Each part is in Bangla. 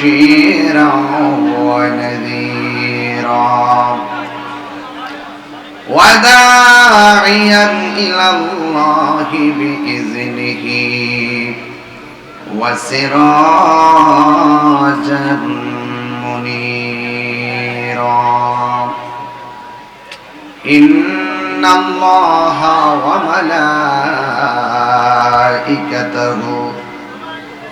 بشيرا ونذيرا. وداعيا إلى الله بإذنه. وسراجا منيرا. إن الله وملائكته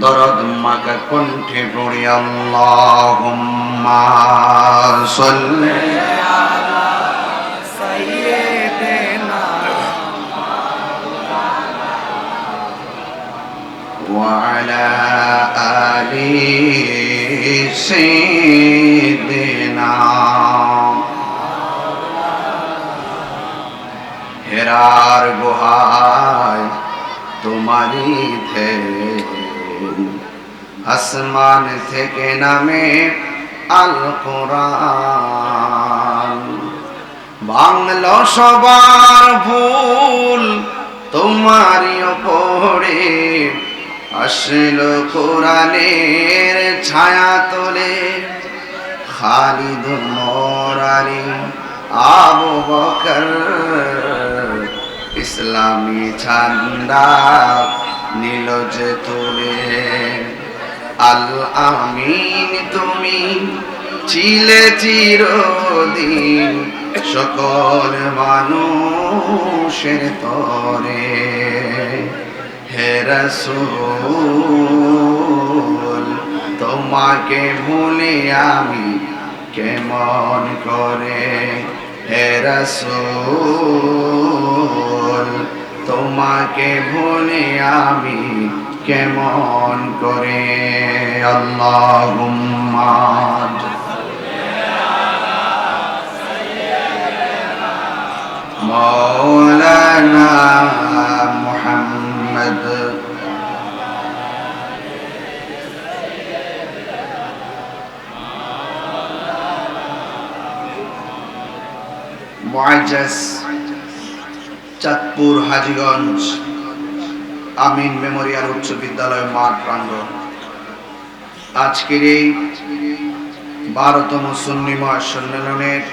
দরদ মাকা কণ্ঠে পড়ি আল্লাহুম্মা সাল্লি وعلى آل سيدنا হেরার গুহায় তোমারই ধ্যান আসমান থেকে নামে আল কোরআন বাংলা সবার ভুল, তোমারই ওপরে আসল কোরআনের ছায়া তোলে। খালিদ মোরারি আবু বকর, ইসলামী ঝান্ডা নীল যে তুলে। আল আমিন, তুমি ছিলে চিরদিন সকল মানুষের তরে। হে রসুল, তোমাকে ভুলে আমি কেমন করে? হে রসুল তোমাকে ভুলে আমি কেমন করে আল্লাহুম্মা مولانا محمد মুআজ্জাজ চাঁদপুর হাজীগঞ্জ, আমিন মেমোরিয়াল উচ্চ বিদ্যালয়, মাঠ প্রাঙ্গণ। আজকের এই বারোতম সুন্নি মহাসম্মেলনের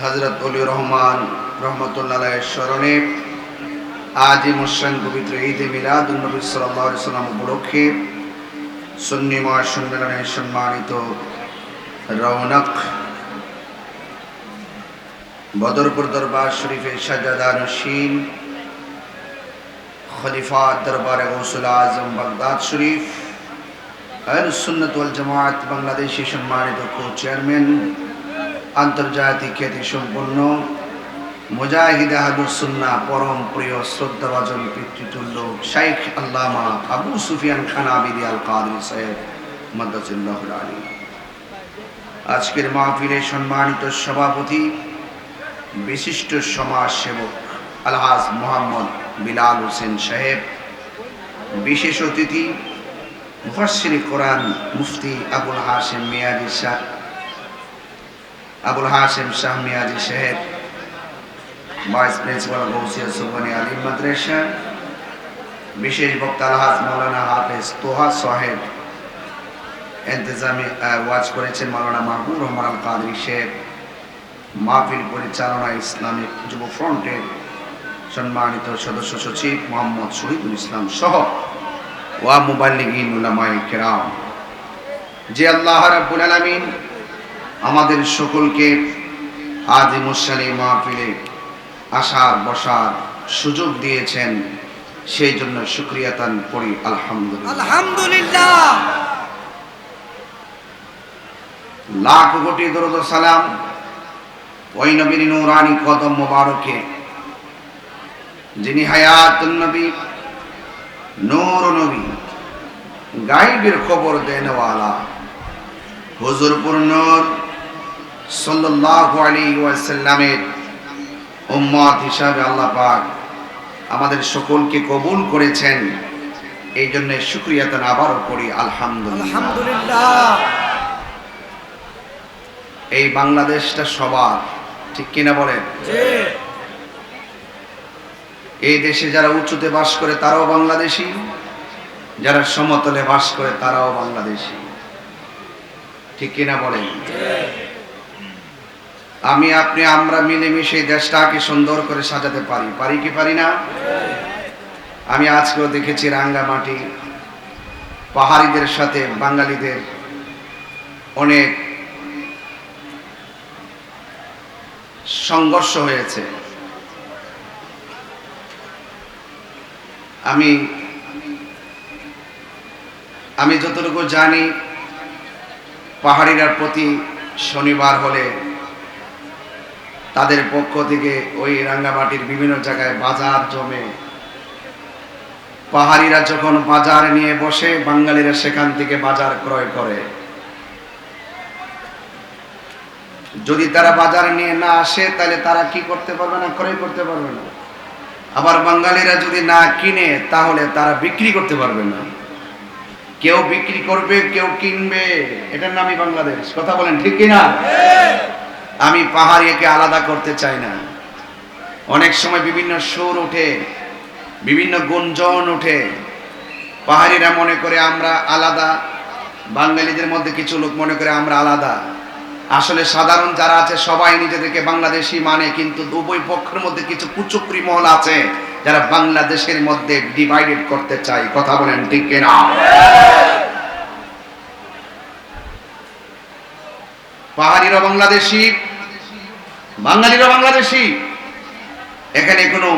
হজরত অলি রহমান রহমতুল্লাহ স্মরণে আজই মুসলাম পবিত্র ঈদে মিলাদ নবী সাল্লাম উপলক্ষে সুন্নি মহাসম্মেলনের সম্মানিত রৌনক বদরপুর দরবার শরীফে সাজাদা নসীন খলিফা দরবার গৌসুল আজম বাগদাদ শরীফ, আহল সুন্নত ওয়াল বাংলাদেশি সম্মানিত কো চেয়ারম্যান আন্তর্জাতিক খ্যাতি সম্পন্ন, মুজাহিদ আহাদুসুন্না পরম প্রিয়, শ্রদ্ধাভাজন পিতৃতুল্য শাইখ আল্লামা আবু সুফিয়ান খান আবিদি আল কাদরি সাহেব মাদ্দাসুল্লাহ আলী। আজকের মাহফিলে সম্মানিত সভাপতি বিশিষ্ট সমাজ সেবক আলহাজ মোহাম্মদ বিলাল হোসেন সাহেব, বিশেষ অতিথি মুফাসির কোরআন মুফতি আবুল হাসেম মিয়াজি শাহ, আবুল হাসেম শাহ মিয়াজি সাহেব, ভাইস প্রিন্সিপাল গৌসিয়া সুবানি আলী মাদ্রাসা, বিশেষ বক্তা আলহাজ মৌলানা হাফেজ তোহা সাহেব, এন্তেজামে ওয়াজ করেছেন মৌলানা মাহবুব রহমান আল কাদরি সাহেব মাহফিল পরিচালনা ইসলামিক যুব ফ্রন্টের সম্মানিত সদস্য সচিব মোহাম্মদ শহীদুল ইসলাম সহ ওয়া মুবাল্লিগিন উলামায়ে কেরাম। যে আল্লাহ রাব্বুল আলামিন আমাদের সকলকে আদি মুসালি মাহফিলে আসার বসার সুযোগ দিয়েছেন সেই জন্য শুক্রিয়া তান করি আলহামদুলিল্লাহ। আলহামদুলিল্লাহ। লাখ কোটি দরুদ ও সালাম ওই নবীর নুরানি কদম মোবারকে যিনি হায়াত নবী নূর নবী গাইবের খবর দেনওয়ালা হুজুরপুর নূর সাল্লাল্লাহু আলাইহি ওয়াসাল্লামের উম্মত হিসাবে আল্লাহ পাক আমাদের সকলকে কবুল করেছেন। এই জন্য শুক্রিয়া তান আবারও করি আলহামদুলিল্লাহ। আলহামদুলিল্লাহ। এই বাংলাদেশটা সবার ঠিক কিনা বলেন? এই দেশে যারা উঁচুতে বাস করে তারাও বাংলাদেশি। যারা সমতলে বাস করে তারাও বাংলাদেশি। ঠিক কিনা বলেন? আমি আপনি আমরা মিলেমিশে এই দেশটাকে সুন্দর করে সাজাতে পারি। পারি কি পারি না? আমি আজকেও দেখেছি রাঙ্গামাটি পাহাড়িদের সাথে বাঙালিদের অনেক সংঘর্ষ হয়েছে। আমি আমি যতটুকু জানি পাহাড়িরার প্রতি শনিবার হলে তাদের পক্ষ থেকে ওই রাঙ্গামাটির বিভিন্ন জায়গায় বাজার জমে। পাহাড়িরা যখন বাজার নিয়ে বসে, বাঙালিরা সেখান থেকে বাজার ক্রয় করে। যদি তারা বাজারে নিয়ে না আসে, তাহলে তারা কি করতে পারবে না, ক্রয় করতে পারবে না? আবার বাঙালিরা যদি না কিনে, তাহলে তারা বিক্রি করতে পারবে না। কেউ বিক্রি করবে, কেউ কিনবে। এটার নামই বাংলাদেশ। কথা বলেন ঠিক কিনা আমি পাহাড়িয়াকে আলাদা করতে চাই না। অনেক সময় বিভিন্ন সুর ওঠে, বিভিন্ন গুঞ্জন ওঠে। পাহাড়িরা মনে করে আমরা আলাদা, বাঙালিদের মধ্যে কিছু লোক মনে করে আমরা আলাদা। আসলে সাধারণ যারা আছে, সবাই নিজেদেরকে বাংলাদেশি মানে কিন্তু উভয় পক্ষের মধ্যে কিছু কুচুকরি মহল আছে যারা বাংলাদেশের মধ্যে ডিভাইডেড করতে চায়। কথা বলেন ঠিক কিনা? পাহাড়িরা বাংলাদেশি, বাঙালিরা বাংলাদেশি। এখানে কোনো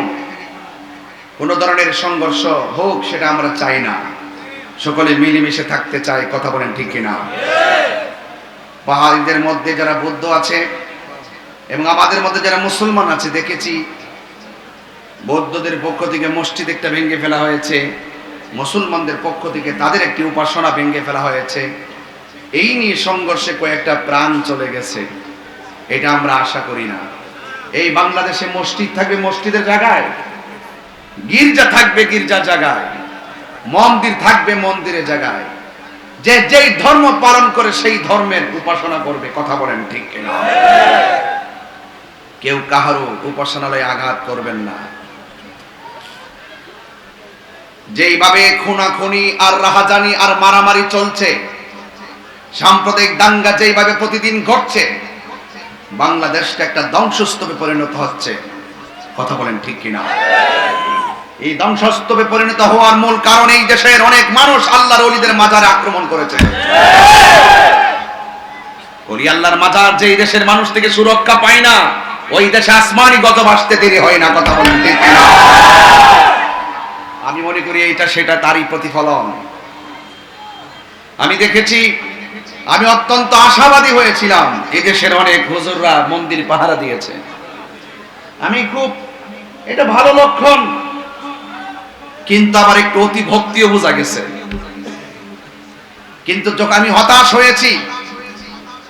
কোনো ধরনের সংঘর্ষ হোক, সেটা আমরা চাই না। সকলে মিলেমিশে থাকতে চাই কথা বলেন ঠিক কিনা? পাহাড়িদের মধ্যে যারা বৌদ্ধ আছে এবং আমাদের মধ্যে যারা মুসলমান আছে, দেখেছি বৌদ্ধদের পক্ষ থেকে মসজিদ একটা ভেঙে ফেলা হয়েছে, মুসলমানদের পক্ষ থেকে তাদের একটি উপাসনা ভেঙে ফেলা হয়েছে। এই নিয়ে সংঘর্ষে কয়েকটা প্রাণ চলে গেছে। এটা আমরা আশা করি না। এই বাংলাদেশে মসজিদ থাকবে মসজিদের জায়গায়, গির্জা থাকবে গির্জার জায়গায়, মন্দির থাকবে মন্দিরের জায়গায়। যে যেই ধর্ম পালন করে সেই ধর্মের উপাসনা করবে, কথা বলেন ঠিক কিনা? কেউ কাহারও উপাসনালয়ে আঘাত করবেন না। যেইভাবে খুনাখুনি আর রাহাজানি আর মারামারি চলছে, সাম্প্রদায়িক দাঙ্গা যেইভাবে প্রতিদিন ঘটছে বাংলাদেশটা একটা ধ্বংসস্তূপে পরিণত হচ্ছে, কথা বলেন ঠিক কিনা? এই ধ্বংসস্তূপে পরিণত হওয়ার মূল কারণ এই দেশের অনেক মানুষ আল্লাহর অলিদের মাজারে আক্রমণ করেছে। অলি আল্লাহর মাজার যে দেশের মানুষ থেকে সুরক্ষা পায় না, ওই দেশে আসমানি গত বাসতে দেরি হয় না, কথা বলেন আমি মনে করি এইটা সেটা তারই প্রতিফলন। আমি দেখেছি, আমি অত্যন্ত আশাবাদী হয়েছিলাম, এই দেশের অনেক হুজুররা মন্দির পাহারা দিয়েছে। আমি খুব, এটা ভালো লক্ষণ কিন্তু আবার একটু অতি ভক্তিও বোঝা গেছে। কিন্তু যখন আমি হতাশ হয়েছি,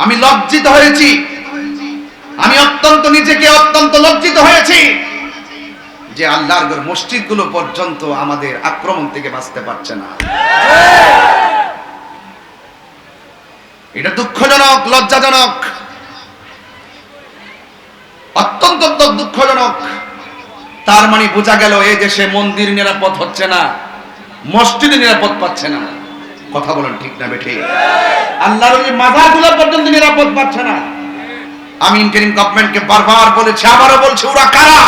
আমি লজ্জিত হয়েছি, আমি অত্যন্ত নিজেকে অত্যন্ত লজ্জিত হয়েছি যে আল্লাহর ঘর মসজিদগুলো পর্যন্ত আমাদের আক্রমণ থেকে বাঁচতে পারছে না। এটা দুঃখজনক, লজ্জাজনক, অত্যন্ত দুঃখজনক। তার মানে বোঝা গেল এই দেশে মন্দির নিরাপদ হচ্ছে না, মসজিদ নিরাপদ পাচ্ছে না। কথা বলেন ঠিক না বেঠে। আল্লাহর ওই মাথাগুলো পর্যন্ত নিরাপদ পাচ্ছে না। আমি ইন্টারিম গভর্নমেন্টকে বারবার বলেছি, আবারও বলছি, ওরা কারা?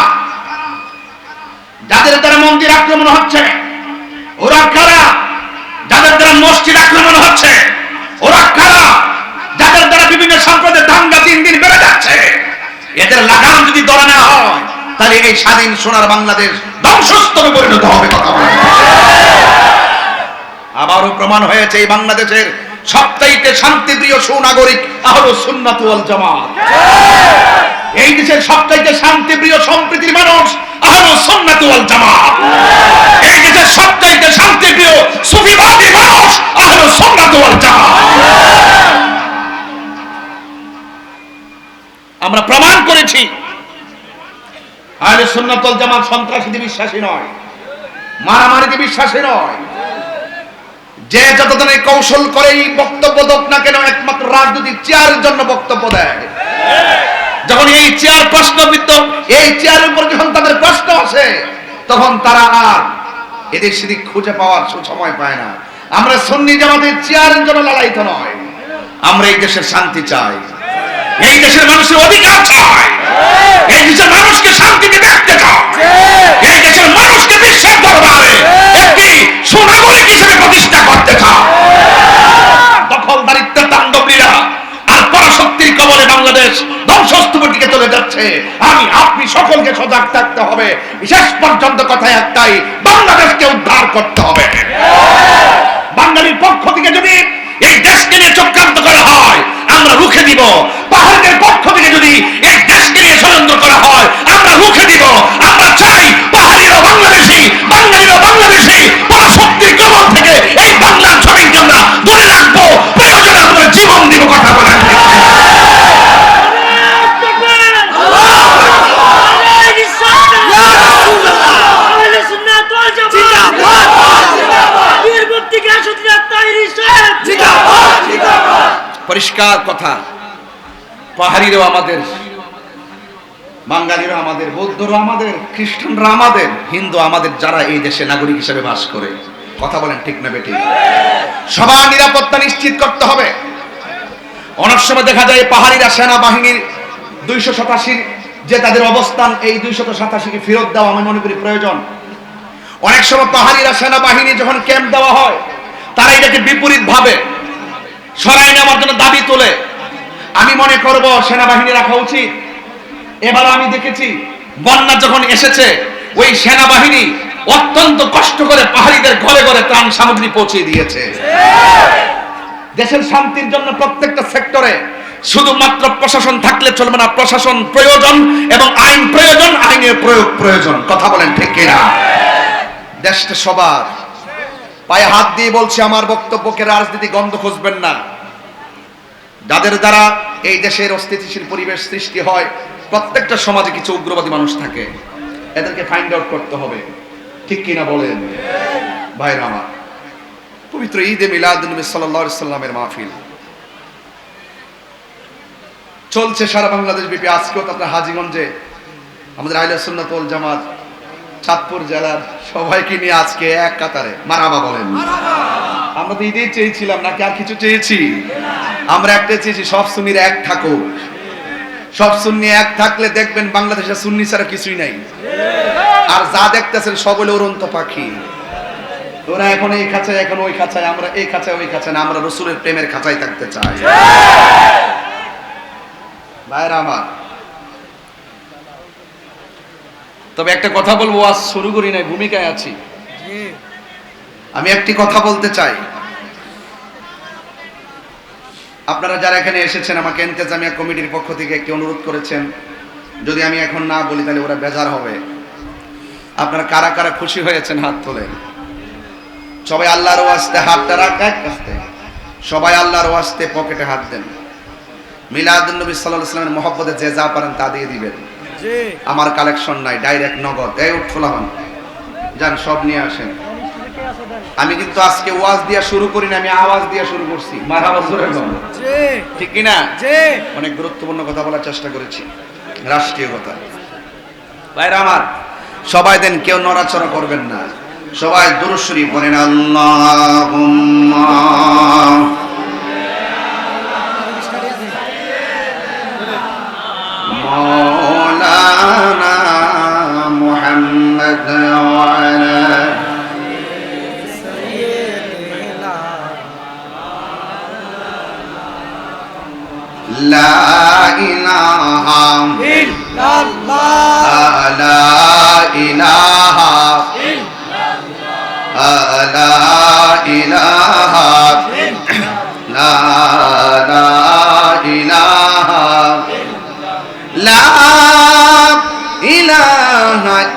যাদের দ্বারা মন্দির আক্রমণ হচ্ছে, ওরা কারা? যাদের দ্বারা মসজিদ আক্রমণ হচ্ছে, ওরা কারা? যাদের দ্বারা বিভিন্ন সম্প্রদায়ের দাঙ্গা দিন দিন বেড়ে যাচ্ছে, এদের লাগাম যদি ধরে না হয় তাহলে এই স্বাধীন সোনার বাংলাদেশ ধ্বংসস্তরে পরিণত হবে কথা আবারও প্রমাণ হয়েছে এই বাংলাদেশের সবচাইতে শান্তিপ্রিয় সুনাগরিক আহলো সুন্নাত জামাত। এই দেশের সবচাইতে শান্তিপ্রিয় সম্প্রীতির মানুষ আহলো সুন্নাত জামাত। আহলে সুন্নাত ওয়াল জামাত সন্ত্রাসীতে বিশ্বাসী নয়, মারামারিতে বিশ্বাসী নয়। যে যত ধরনের কৌশল করেই বক্তব্য দোক না কেন, একমাত্র রাজনৈতিক চেয়ারের জন্য বক্তব্য দেয়। যখন এই চেয়ার প্রশ্নবিদ্ধ, এই চেয়ারের উপর যখন তাদের প্রশ্ন আসে, তখন তারা আর এদের সেদিক খুঁজে পাওয়ার সময় পায় না। আমরা সন্নি জামাতের চেয়ারের জন্য লড়াইত নয়। আমরা এই দেশের শান্তি চাই। এই দেশের মানুষের অধিকার চাই। এই দেশের মানুষকে শান্তিতে দেখতে চাই। এই দেশের মানুষকে বিশ্বের দরবারে একটি সুনাগরিক হিসেবে প্রতিষ্ঠা করতে চায় দখলদারিত্বের আর পরাশক্তির কবলে বাংলাদেশ ধ্বংসস্তূপের দিকে চলে যাচ্ছে। আমি আপনি সকলকে সজাগ থাকতে হবে। শেষ পর্যন্ত কথা একটাই বাংলাদেশকে উদ্ধার করতে হবে। বাঙালির পক্ষ থেকে যদি এই দেশকে নিয়ে চক্রান্ত করা হয় আমরা রুখে দিব। রুখে দিব। আমরা চাই পাহাড়িরা বাংলাদেশি বাঙালিরা বাংলাদেশি পরাশক্তির কবল থেকে এই বাংলার জমিনকে আমরা দূরে রাখব। প্রয়োজনে আমরা জীবন দিব কথা বলেন পরিষ্কার কথা। পাহাড়িরাও আমাদের বাঙালিরা আমাদের বৌদ্ধরা, আমাদের খ্রিস্টানরা, আমাদের হিন্দু, আমাদের যারা এই দেশে নাগরিক হিসেবে বাস করে। কথা বলেন ঠিক না বেটি সবার নিরাপত্তা নিশ্চিত করতে হবে। অনেক সময় দেখা যায় পাহাড়িরা সেনাবাহিনীর দুইশো শতাশির যে তাদের অবস্থান, এই দুইশত সাতাশিকে ফেরত দেওয়া আমি মনে করি প্রয়োজন। অনেক সময় পাহাড়িরা সেনাবাহিনী যখন ক্যাম্প দেওয়া হয়, তারা এটাকে বিপরীত ভাবে সরাই নেওয়ার জন্য দাবি তোলে। আমি মনে করব সেনাবাহিনী রাখা উচিত। এবার আমি দেখেছি, বন্যা যখন এসেছে, ওই সেনাবাহিনী অত্যন্ত কষ্ট করে পাহাড়িদের ঘরে ঘরে ত্রাণ সামগ্রী পৌঁছে দিয়েছে। দেশের শান্তির জন্য প্রত্যেকটা সেক্টরে শুধুমাত্র প্রশাসন থাকলে চলবে না, প্রশাসন প্রয়োজন এবং আইন প্রয়োজন, আইনের প্রয়োগ প্রয়োজন। কথা বলেন ঠিক কিনা? দেশটা সবার। পায়ে হাত দিয়ে বলছে, আমার বক্তব্যকে রাজনীতি গন্ধ খুঁজবেন না। যাদের দ্বারা এই দেশের অস্থিতিশীল পরিবেশ সৃষ্টি হয় প্রত্যেকটা সমাজে কিছু উগ্রবাদী মানুষ থাকে। এদেরকে ফাইন্ড আউট করতে হবে। ঠিক কিনা বলেন? ভাইরা আমার, পবিত্র ঈদে মিলাদ নবী সাল্লাল্লাহু আলাইহি সাল্লামের মাহফিল। চলছে সারা বাংলাদেশ ব্যাপী। আজকেও আপনার হাজিগঞ্জে আমাদের আইলা সুন্নাত ওয়াল জামাত, চাঁদপুর জেলার সবাইকে নিয়ে আজকে এক কাতারে। মারাবা বলেন। আমরা তো ঈদেই চেয়েছিলাম, নাকি আর কিছু চেয়েছি? আমরা একটা চেয়েছি, সব সুন্নির এক থাকুক সব সুন্নি এক থাকলে দেখবেন বাংলাদেশে সুন্নি ছাড়া কিছুই নাই। আর যা দেখতেছেন সকলে উড়ন্ত পাখি। ওরা এখন এই খাঁচায় এখন ওই খাঁচায় আমরা এই খাঁচায় ওই খাঁচায় না আমরা রসুলের প্রেমের খাঁচায় থাকতে চাই। ভাইরা আমার তবে একটা কথা বলব আজ শুরু করি নাই ভূমিকায় আছি। আমি একটি কথা বলতে চাই। আপনারা যারা এখানে এসেছেন আমাকে এন্তেজামিয়া কমিটির পক্ষ থেকে একটি অনুরোধ করেছেন। যদি আমি এখন না বলি তাহলে ওরা বেজার হবে। আপনারা কারা কারা খুশি হয়েছেন হাত তোলেন সবাই আল্লাহর ওয়াস্তে হাতটা রাখ এক কাস্তে। সবাই আল্লাহর ওয়াস্তে পকেটে হাত দেন। মিলাদুল নবী সাল্লাল্লাহু আলাইহি সাল্লামের মহব্বতে যে যা পারেন তা দিয়ে দিবেন। আমার কালেকশন নাই ডাইরেক্ট নগদ। এই উঠফুলা হন। যান সব নিয়ে আসেন। আমি কিন্তু আজকে ওয়াজ দিয়া শুরু করি না আমি আওয়াজ দিয়া শুরু করছি। ঠিক কিনা? অনেক গুরুত্বপূর্ণ কথা বলার চেষ্টা করেছি। রাষ্ট্রীয় কথা। ভাইরা আমার সবাই দেন কেউ নড়াচড়া করবেন না। সবাই দুরুশ্বরী বলেন আল্লাহ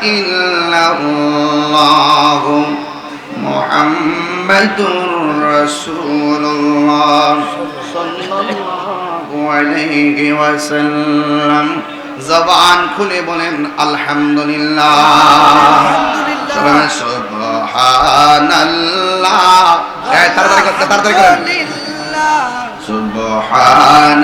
ইলাহা ইল্লাল্লাহ মুহাম্মাদুর রাসূলুল্লাহ সাল্লাল্লাহু আলাইহি ওয়াসাল্লাম। জবান খুলে বলেন আলহামদুলিল্লাহ। সুবহানাল্লাহ। এই তাড়াতাড়ি করতে তাড়াতাড়ি করেন সুবহানাল্লাহ।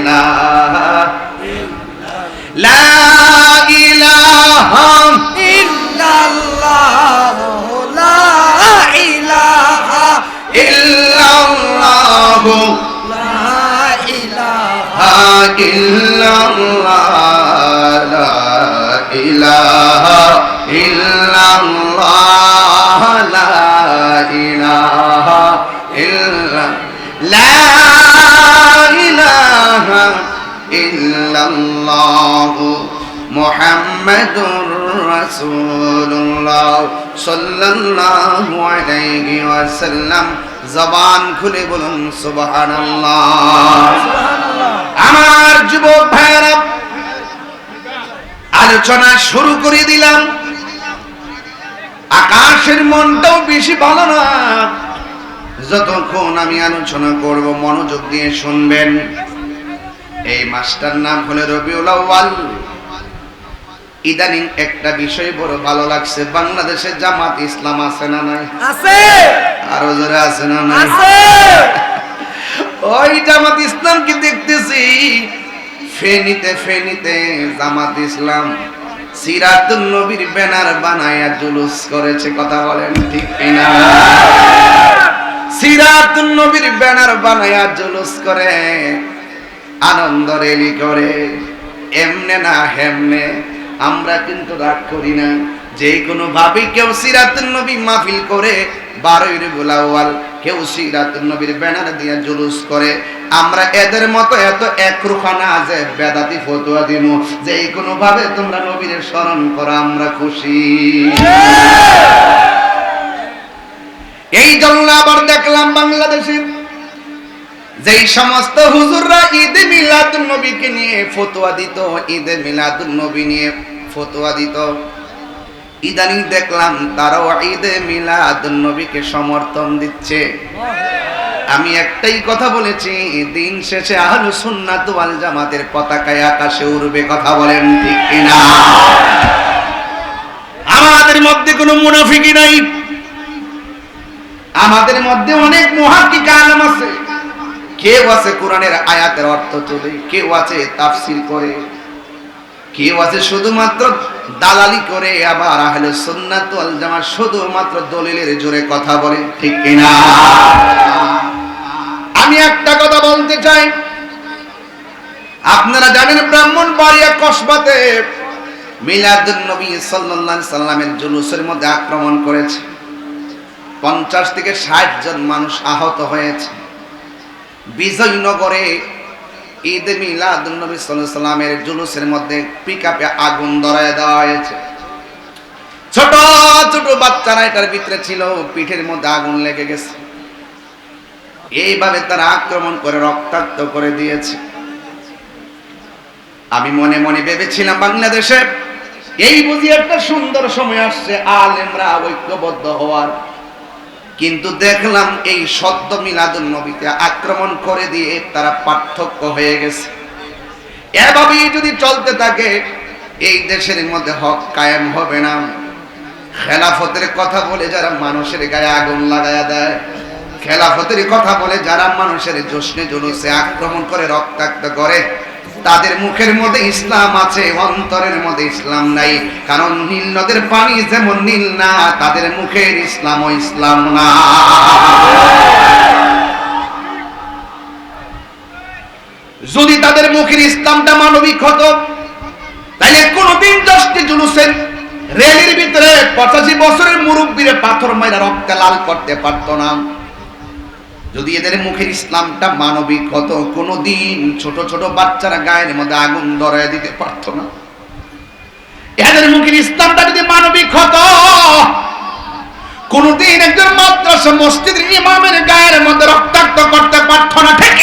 ইলাহা ইল্লাল্লাহ লা ইলাহা ইল্লাল্লাহ লা ইলাহা ইল্লাল্লাহ লা ইলাহা ইল্লা লা ইলাহা মুহাম্মাদুর রাসূলুল্লাহ সাল্লাল্লাহু আলাইহি জবান খুলে বলুন, সুবহানাল্লাহ। আমার যুবক ভাইয়েরা, আলোচনা শুরু করে দিলাম। আকাশের মনটাও বেশি ভালো না। যতক্ষণ আমি আলোচনা করব, মনোযোগ দিয়ে শুনবেন। এই মাসটার নাম হলো রবিউল আউয়াল। ইদানিং একটা বিষয় বড় ভালো লাগছে বাংলাদেশে জামাত ইসলাম আছে না নাই? আছে। আরও জোরে আছে না নাই? আছে। ওই জামাত ইসলামকে দেখতেছি। ফেনিতে ফেনিতে জামাত ইসলাম। সিরাতুন নবীর ব্যানার বানায়া জুলুস করেছে কথা বলেন ঠিক কিনা? সিরাতুন নবীর ব্যানার বানায়া জুলুস করে। আনন্দ রেলি করে এমনে না হেমনে আমরা কিন্তু রাগ করি না। যে কোনো ভাবে কেউ সিরাতুন নবী মাহফিল করে বারোই আউয়াল কেউ সিরাতুন নবীর ব্যানার দিয়ে জুলুস করে। আমরা এদের মতো এত একরুখা না যে বেদাতি ফতুয়া দিব যে কোনো ভাবে তোমরা নবীর স্মরণ করো আমরা খুশি। এই জন্য আবার দেখলাম বাংলাদেশের যেই সমস্ত হুজুররা ঈদে মিলাদুন নবীকে নিয়ে ফতোয়া দিত, ঈদে মিলাদুন নবী নিয়ে ফতোয়া দিত। ইদানিং দেখলাম তারাও ঈদে মিলাদুন নবীকে সমর্থন দিচ্ছে। আমি একটাই কথা বলেছি, দিন শেষে আহলু সুন্নাত ওয়াল জামাতের পতাকায় আকাশে উড়বে কথা বলেন ঠিক কিনা? আমাদের মধ্যে কোনো মুনাফিকি নাই। আমাদের মধ্যে অনেক মহাকিক আলম আছে। কেউ আছে কোরআনের আয়াতের অর্থ তুলে, কেউ আছে তাফসিল করে, কেউ আছে শুধুমাত্র দালালি করে, আবার আহলে সুন্নাত ওয়াল জামাত শুধুমাত্র দলিলের জোরে কথা বলে, ঠিক কিনা? আমি একটা কথা বলতে চাই। আপনারা জানেন ব্রাহ্মণ বাড়িয়া কসবাতে মিলাদুন নবী সাল্লাল্লাহু সাল্লামের জুলুসের মধ্যে আক্রমণ করেছে। পঞ্চাশ থেকে ষাট জন মানুষ আহত হয়েছে। বিজয়নগরে ঈদ মিলাদুন নবী সাল্লাল্লাহু আলাইহি সাল্লামের জুলুসের মধ্যে পিকআপে আগুন ধরায় দেওয়া হয়েছে। ছোট ছোট বাচ্চারা এটার ভিতরে ছিল, পিঠের মধ্যে আগুন লেগে গেছে। এইভাবে তারা আক্রমণ করে, রক্তাক্ত করে দিয়েছে। আমি মনে মনে ভেবেছিলাম বাংলাদেশে এই বুঝি একটা সুন্দর সময় আসছে, আলেমরা ঐক্যবদ্ধ হওয়ার। কিন্তু দেখলাম এই সদ্য মিলাদুল নবীতে আক্রমণ করে দিয়ে তারা পার্থক্য হয়ে গেছে। এভাবেই যদি চলতে থাকে, এই দেশের মধ্যে হক কায়েম হবে না। খেলাফতের কথা বলে যারা মানুষের গায়ে আগুন লাগায়া দেয়, খেলাফতের কথা বলে যারা মানুষের জশ্নে জুলুসে আক্রমণ করে রক্তাক্ত করে তাদের মুখের মধ্যে ইসলাম আছে, অন্তরের মধ্যে ইসলাম নাই। কারণ নীল নদের পানি যেমন নীল না, তাদের মুখের ইসলাম ও ইসলাম না। যদি তাদের মুখের ইসলামটা মানবিক হতো, তাইলে কোনদিন দশটি জুলুসের রেলের ভিতরে পঁচাশি বছরের মুরব্বীরে পাথর মাইরা রক্তে লাল করতে পারতো না। যদি এদের মুখের ইসলামটা মানবিক হতো, কোনদিন ছোট ছোট বাচ্চারা গায়ের মধ্যে আগুন ধরায় দিতে পারতো না। এদের মুখের ইসলামটা যদি মানবিক হতো, কোনদিন একজন মাদ্রাসা মসজিদের ইমামের গায়ের মধ্যে রক্তাক্ত করতে পারতো না। ঠিক?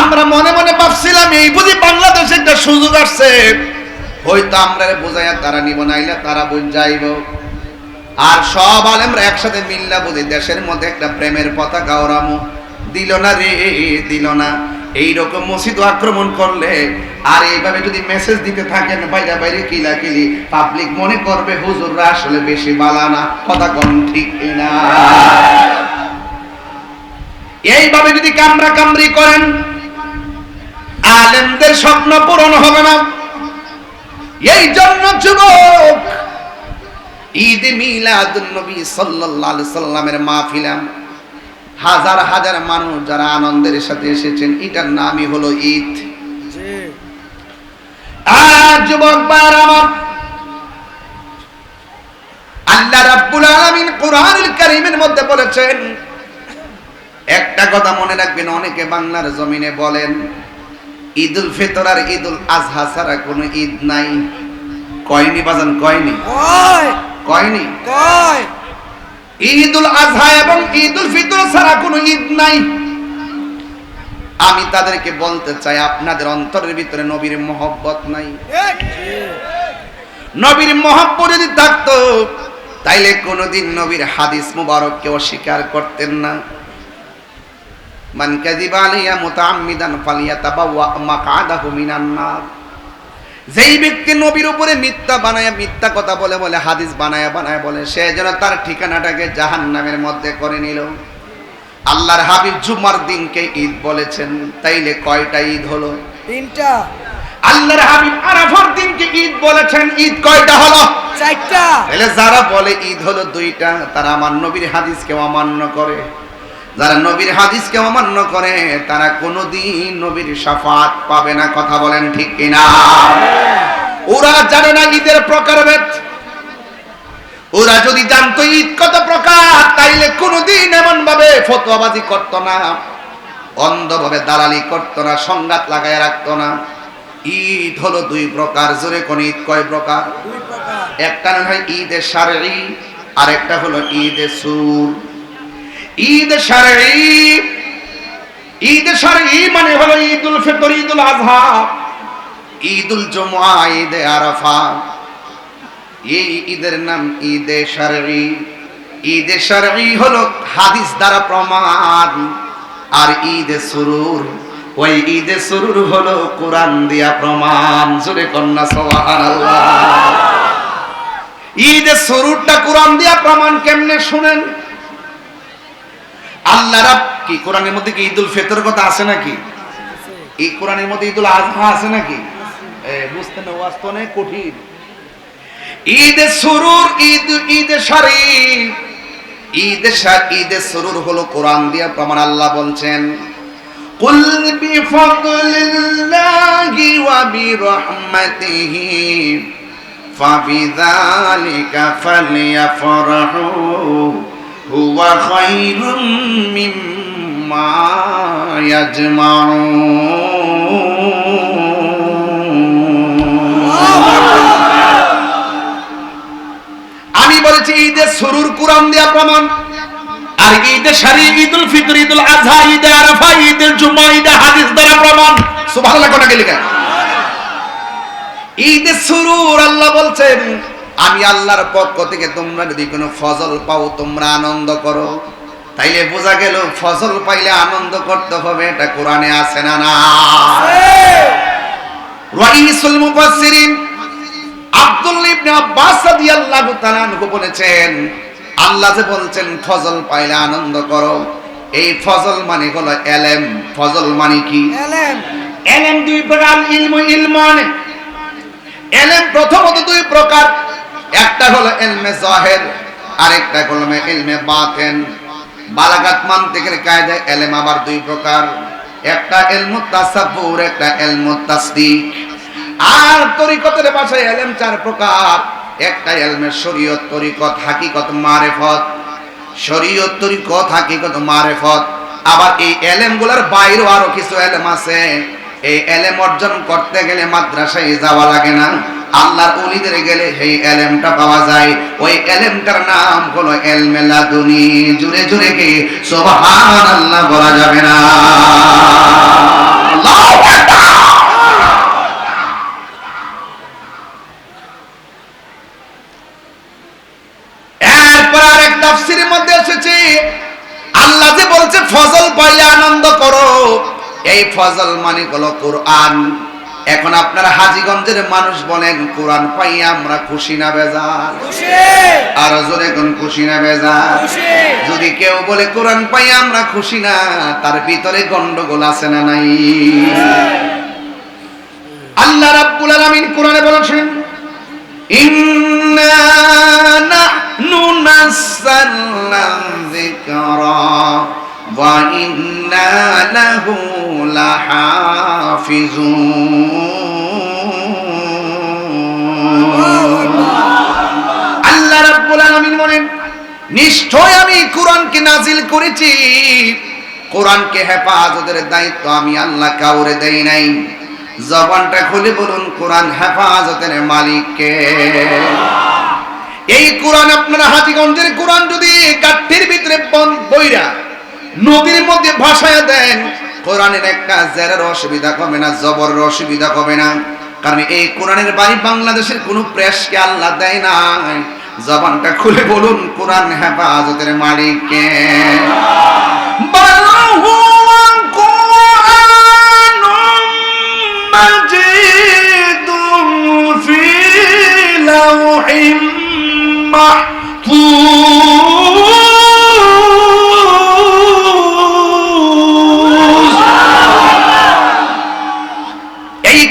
আমরা মনে মনে ভাবছিলাম, এই বুঝি বাংলাদেশে একটা সুযোগ আসছে। হয়তো আমরা বোঝাইয়া তারা নিব, নাইলে তারা বুঝ যাইব। আর সব আলেমরা একসাথে মিল্লা বুঝি, দেশের মধ্যে একটা প্রেমের পতাকা ওরামো দিল না রে, দিল না। এইরকম মসজিদ আক্রমণ করলে, আর এইভাবে যদি মেসেজ দিতে থাকেন, বাইরে বাইরে কিলা কিলি পাবলিক মনে করবে, হুজুররা আসলে বেশি বালানা কথা কোন ঠিক না এইভাবে যদি কামরা কামড়ি করেন, আলেমদের স্বপ্ন পূরণ হবে না। এই জন্য যুবক ঈদ মিলাদুন নবী সাল্লাল্লাহু আলাইহি সাল্লামের মাহফিলাম হাজার হাজার মানুষ যারা আনন্দের সাথে এসেছেন এটার নামই হলো ঈদ। আর যুবক আমার আল্লাহ রাব্বুল আলামিন কোরআনুল কারীমের মধ্যে বলেছেন একটা কথা মনে রাখবেন অনেকে বাংলার জমিনে বলেন ঈদুল ফিতর আর ঈদুল আজহা ছাড়া কোনো ঈদ নাই। কয়নি বাজান কয়নি? কয়? কয়নি? কয়? ঈদুল আজহা এবং ঈদুল ফিতর ছাড়া কোনো ঈদ নাই। আমি তাদেরকে বলতে চাই আপনাদের অন্তরের ভিতরে নবীর মহব্বত নাই। নবীর মহব্বত যদি থাকতো তাইলে কোনোদিন নবীর হাদিস মুবারককে অস্বীকার করতেন না। মান কাযিবা আলাইয়া মুতাআম্মিদান ফালিয়াতাবাওয়া মাকআদাহু মিনান নার। যেই ব্যক্তি নবীর উপরে মিথ্যা বানায় মিথ্যা কথা বলে বলে হাদিস বানায় বানায় বলে সে যেন তার ঠিকানাটাকে জাহান নামের মধ্যে করে নিল। আল্লাহর হাবিব জুমার দিনকে ঈদ বলেছেন তাইলে কয়টা ঈদ হলো? তিনটা। আল্লাহর হাবিব আরাফার দিনকে ঈদ বলেছেন ঈদ কয়টা হলো? চারটা। তাহলে যারা বলে ঈদ হলো দুইটা তারা আমার নবীর হাদিসকে অমান্য করে। যারা নবীর হাদিসকে অমান্য করে তারা কোনোদিন নবীর সাফাত পাবে না কথা বলেন ঠিক কিনা? ওরা জানে না ঈদের প্রকারভেদ ওরা যদি জানতো ঈদ কত প্রকার তাইলে কোনোদিন এমন ভাবে ফতোয়াবাজি করতো না অন্ধভাবে দালালি করতো না সংঘাত লাগায় রাখতো না। ঈদ হলো দুই প্রকার জোরে কোন ঈদ কয় প্রকার? দুই প্রকার। একটা না হয় ঈদে সারি আর একটা হলো ঈদে সুর। ঈদ সারি ঈদ। সারি মানে হলো ঈদুল ফিতর, ঈদুল আজহা ঈদুল জুমআ, ঈদে আরাফা। এই ঈদের নাম ঈদে সারি ঈদে। সারি হলো হাদিস দ্বারা প্রমাণ। আর ঈদে সুরুর, ওই ঈদে সুরুর হলো কোরআন দিয়া প্রমাণ। জোরে কন্যা, সুবহানাল্লাহ। ঈদের শুরুটা কোরআন দিয়া প্রমাণ কেমনে শুনেন? আল্লাহ রাব কি কোরআনের মধ্যে কি ঈদুল ফিতর কথা আছে নাকি এই কোরআনের মধ্যে ঈদুল আজহা আছে নাকি এ, বুঝতে না ওয়াজ তো অনেক কঠিন ঈদ সুরুর ঈদ ঈদ শরীফ ঈদ শাহ ঈদ সুরুর হলো কোরআন দিয়া প্রমাণ আল্লাহ বলছেন قل بفضل الله وبرحمته فبذلك فليفرحوا আমি বলেছি ঈদের সরুর কুরাম দেয়া প্রমাণ, আর ঈদের সারি ঈদুল ফিতর, ঈদুল আজহা ঈদ আরফা ঈদ ঈদে জুমা ঈদ হাদিস দ্বারা প্রমাণ। সুবহানাল্লাহ কোনা গেলিকা ঈদের সুরুর, আল্লাহ বলছেন আমি আল্লাহর পক্ষ থেকে তোমরা যদি কোনো ফজল পাও তোমরা আনন্দ করো। তাইলে বোঝা গেল ফজল পাইলে আনন্দ করতে হবে এটা কোরআনে আছে না না? মুফাসসিরিন আব্দুল্লাহ ইবনে আব্বাস রাদিয়াল্লাহু তাআলা বলেছেন আল্লাহ যে বলছেন ফজল পাইলে আনন্দ করো। এই ফজল মানে হলো এলেম। ফজল মানে কি? এলেম। এলেম দুই প্রকার ইলম ইলমান। এলেম প্রথমত দুই প্রকার। একটা হলো এলমে জাহের, আরেকটা হলো ইলমে বাতেন। বালাগাত মানতিকের কায়দায় এলেম আবার দুই প্রকার। একটা এলমু তাসাব্বুর, একটা এলমু তাসদিক। আর তরিকতের ভাষায় এলেম চার প্রকার। একটা এলমে শরীয়ত, তরিকত, হাকিকত, মারেফত। শরীয়ত, তরিকত, হাকিকত, মারেফত। আবার এই এলেমগুলার বাইরেও আরও কিছু এলেম আছে। এই এলেম অর্জন করতে গেলে মাদ্রাসায় যাওয়া লাগে না। আল্লাহর উলিদের গেলে সেই এলেমটা পাওয়া যায়। ওই এলেমটার নাম হলো এলমে লাদুনি জুড়ে জুড়ে কি সুবহানাল্লাহ বলা যাবে না? আল্লাহ যে বলছে, ফজল পাইলে আনন্দ করো। এই ফজল মানে হলো কোরআন। এখন আপনারা হাজীগঞ্জের মানুষ বলেন কোরআন পাইয়ে আমরা খুশি না বেজার? খুশি! আর জোরে কোন খুশি না বেজার? যদি কেউ বলে কোরআন পাই আমরা খুশি না তার ভিতরে গন্ডগোল আছে না নাই? আল্লাহ রাব্বুল আলামিন কোরআনে বলেছেন ইন্না নাহনু নাযালনা যিকরা। ওয়া ইন্না লাহু আল্লাহ রাব্বুল আলামিন বলেন, নিশ্চয় আমি কোরআনকে নাজিল করেছি। কোরআনকে হেফাজতের দায়িত্ব আমি আল্লাহ কাউরে দেই নাই। জবানটা খুলে বলুন, কোরআন হেফাজতের মালিককে। এই কোরআন আপনারা হাতিগঞ্জের কোরআন যদি কাঠের ভিতরে বইরা নদীর মধ্যে ভাসায় দেন, কোরআনের একটা জেরের অসুবিধা কমে না, জবরের অসুবিধা কমে না। কারণ এই কোরআনের বাড়ি বাংলাদেশের কোনো প্রেসকে আল্লাহ দেয় না জবানটা খুলে বলুন, কোরআন হেফাজতের মালিককে। বল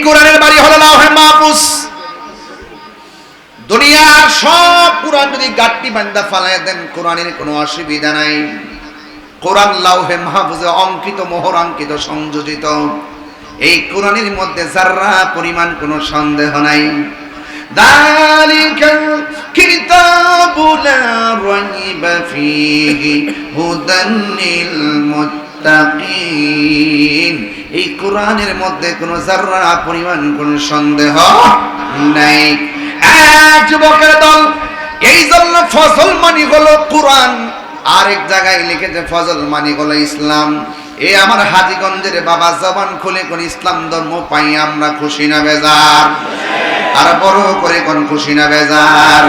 কোরআনের বাড়ি হলো লাউহে মাহফুজ। দুনিয়ার সব কোরআন যদি গাট্টি বান্দা ফালায় দেন, কোরআনের কোনো অসুবিধা নাই। কোরআন লাউহে মাহফুজে অঙ্কিত, মোহরাঙ্কিত, সংযোজিত। এই কোরআনের মধ্যে যারা পরিমাণ কোনো সন্দেহ নাই। দালিকাল কিতাবু লা রাইবা ফীহি, হুদান লিল মুত্তাকিন এই কোরআনের মধ্যে কোনো যারা পরিমাণ কোনো সন্দেহ নাই। যুবকের দল, এই জন্য ফসল মানি হলো কোরআন। আরেক জায়গায় লিখেছে ফজল মানি হলো ইসলাম। এ আমার হাজিগঞ্জের বাবা জবান খুলে কোন ইসলাম ধর্ম পাই আমরা খুশি না বেজার। আর বড় করে কোন খুশি না বেজার।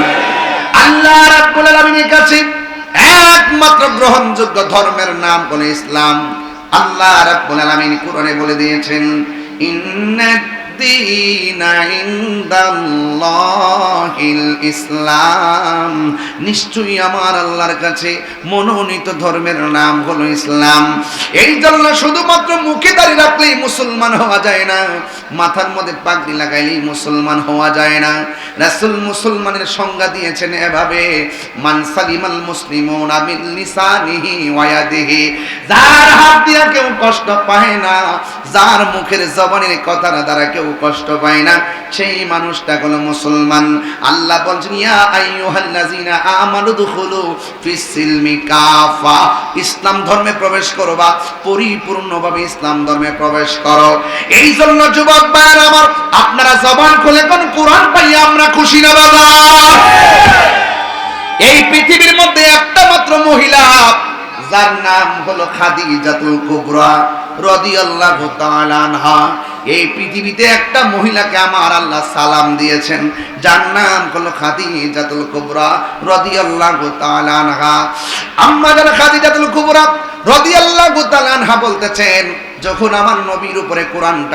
আল্লাহ রাব্বুল আলামিনের কাছে একমাত্র গ্রহণযোগ্য ধর্মের নাম কোন ইসলাম। আল্লাহ রাব্বুল আলামিন কোরআনে বলে দিয়েছেন ধর্মের নাম হলো ইসলাম। এই জন্য শুধুমাত্র মুখে দাঁড়িয়ে রাখলেই মুসলমান হওয়া যায় না, মাথার মধ্যে পাগড়ি লাগাইলেই মুসলমান হওয়া যায় না। রাসূল মুসলমানের সংজ্ঞা দিয়েছেন এভাবে, মান সালিমাল মুসলিমুনা মিন যার হাত দিয়া কেউ কষ্ট পায় না, যার মুখের জবানের কথার দ্বারা কেউ কষ্ট পায় না। সেই মানুষটা হলো মুসলমান। আল্লাহ বলছেন, ইয়া আইয়ুহাল্লাযিনা আমানু দুখুলু ফিস সিলমি কাফা। ইসলাম ধর্মে প্রবেশ করো বা পরিপূর্ণভাবে ইসলাম ধর্মে প্রবেশ করো। এই জন্য যুবক ভাইয়ের আমার, আপনারা জবান খুলে কোন কোরআন পাইয়া আমরা খুশি না বাবা? এই পৃথিবীর মধ্যে একটা মাত্র মহিলা যার নাম হলো খাদিজাতুল কুবরা রাদিয়াল্লাহু তাআলা আনহা। এই পৃথিবীতে একটা মহিলাকে আমার আল্লাহ সালাম দিয়েছেন, যার নাম হলো খাদিজাতুল কুবরা রাদিয়াল্লাহু তাআলা আনহা। আম্মা জান খাদিজাতুল কুবরা রাদিয়াল্লাহু তাআলা আনহা বলতেছেন, যখন আমার নবীর উপরে কোরআনটা